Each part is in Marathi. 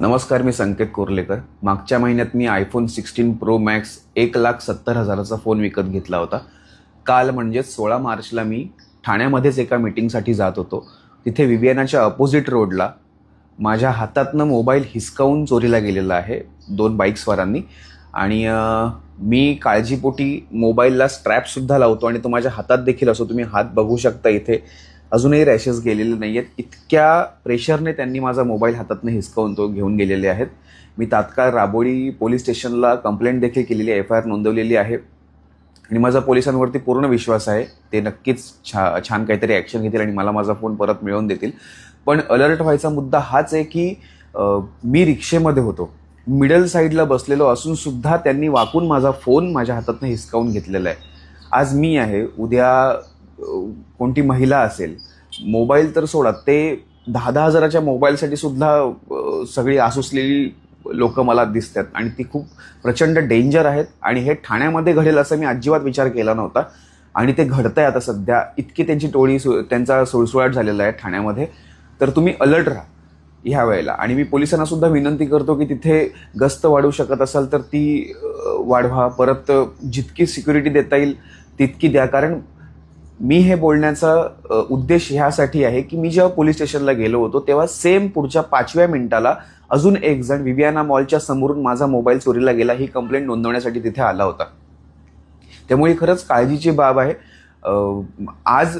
नमस्कार मी संकेत कोर्लेकर. मागच्या महिन्यात मी आयफोन सिक्स्टीन प्रो मॅक्स एक लाख सत्तर हजाराचा फोन विकत घेतला होता. काल म्हणजेच सोळा मार्चला मी ठाण्यामध्येच एका मीटिंगसाठी जात होतो. तिथे विवियानाच्या अपोजिट रोडला माझ्या हातातनं मोबाईल हिसकावून चोरीला गेलेला आहे दोन बाईक्सवारांनी आणि मी काळजीपोटी मोबाईलला स्ट्रॅपसुद्धा लावतो आणि तो माझ्या हातात देखील असो तुम्ही हात बघू शकता इथे. अजूनही रॅशेस गेलेले नाही आहेत इतक्या प्रेशरने त्यांनी माझा मोबाईल हातातनं हिसकावून तो घेऊन गेलेले आहेत. मी तात्काळ राबोडी पोलीस स्टेशनला कंप्लेंट देखील केलेली एफ आय आर नोंदवलेली आहे. आणि माझा पोलिसांवरती पूर्ण विश्वास आहे. ते नक्कीच छा छान काहीतरी ॲक्शन घेतील आणि मला माझा फोन परत मिळवून देतील. पण अलर्ट व्हायचा मुद्दा हाच आहे की मी रिक्षेमध्ये होतो. मिडल साईडला बसलेलो असून सुद्धा त्यांनी वाकून माझा फोन माझ्या हातातनं हिसकावून घेतलेला आहे. आज मी आहे. उद्या कोणती महिला असेल मोबाईल तर सोडा ते दहा दहा हजाराच्या मोबाईलसाठी सुद्धा सगळी आसुसलेली लोक मला दिसतात. आणि ती खूप प्रचंड डेंजर आहेत आणि हे ठाण्यामध्ये घडेल असं मी अजिबात विचार केला नव्हता. आणि ते घडतंय आता सध्या. इतकी त्यांची टोळी सु- त्यांचा सुळसुळाट झालेला आहे ठाण्यामध्ये. तर तुम्ही अलर्ट राहा ह्या वेळेला. आणि मी पोलिसांना सुद्धा विनंती करतो की तिथे गस्त वाढवू शकत असाल तर ती वाढवा. परत जितकी सिक्युरिटी देता येईल तितकी द्या. कारण मी हे बोलण्याचा उद्देश ह्यासाठी आहे की मी जेव्हा पोलीस स्टेशनला गेलो होतो तेव्हा सेम पुढच्या पाचव्या मिनिटाला अजून एक जण विवियाना मॉलच्या समोरून माझा मोबाईल चोरीला गेला ही कंप्लेंट नोंदवण्यासाठी तिथे आला होता. त्यामुळे खरंच काळजीची बाब आहे. आज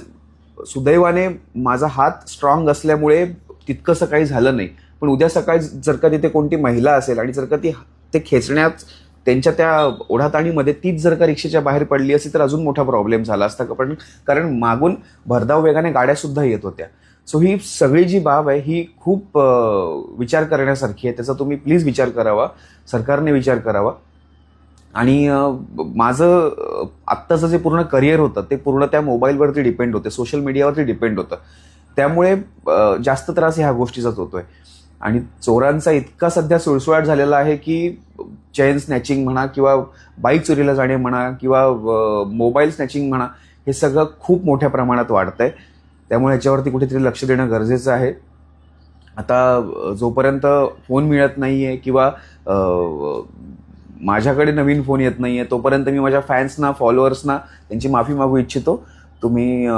सुदैवाने माझा हात स्ट्रॉंग असल्यामुळे तितकंसं काही झालं नाही. पण उद्या सकाळी जर का तिथे कोणती महिला असेल आणि जर का ती ते खेचण्यात त्यांच्या त्या ओढाताणीमध्ये तीच जर का रिक्षेच्या बाहेर पडली असती तर अजून मोठा प्रॉब्लेम झाला असता. का पण कारण मागून भरधाव वेगाने गाड्यासुद्धा येत होत्या. सो ही सगळी जी बाब आहे ही खूप विचार करण्यासारखी आहे. त्याचा तुम्ही प्लीज विचार करावा. सरकारने विचार करावा. आणि माझं आत्ताचं जे पूर्ण करिअर होतं ते पूर्ण त्या मोबाईलवरती डिपेंड होते. सोशल मीडियावरती डिपेंड होतं. त्यामुळे जास्त त्रास ह्या गोष्टीचाच होतोय. आणि चोरांचा इतका सध्या सुळसुळाट झालेला आहे की चैन स्नॅचिंग म्हणा किंवा बाईक चोरीला जाणे म्हणा किंवा मोबाईल स्नॅचिंग म्हणा हे सगळं खूप मोठ्या प्रमाणात वाढतंय. त्यामुळे याच्यावरती कुठेतरी लक्ष देणं गरजेचं आहे. आता जोपर्यंत फोन मिळत नाही आहे किंवा माझ्याकडे नवीन फोन येत नाही आहे तोपर्यंत मी माझ्या फॅन्सना फॉलोअर्सना त्यांची माफी मागू इच्छितो. तुम्ही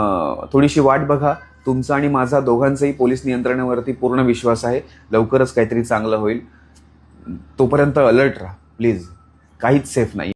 थोडीशी वाट बघा. तुमचा आणि माझा दोघांचाही पोलीस नियंत्रणावरती पूर्ण विश्वास आहे. लवकरच काहीतरी चांगलं होईल. तोपर्यंत अलर्ट राहा. प्लीज काहीच सेफ नाही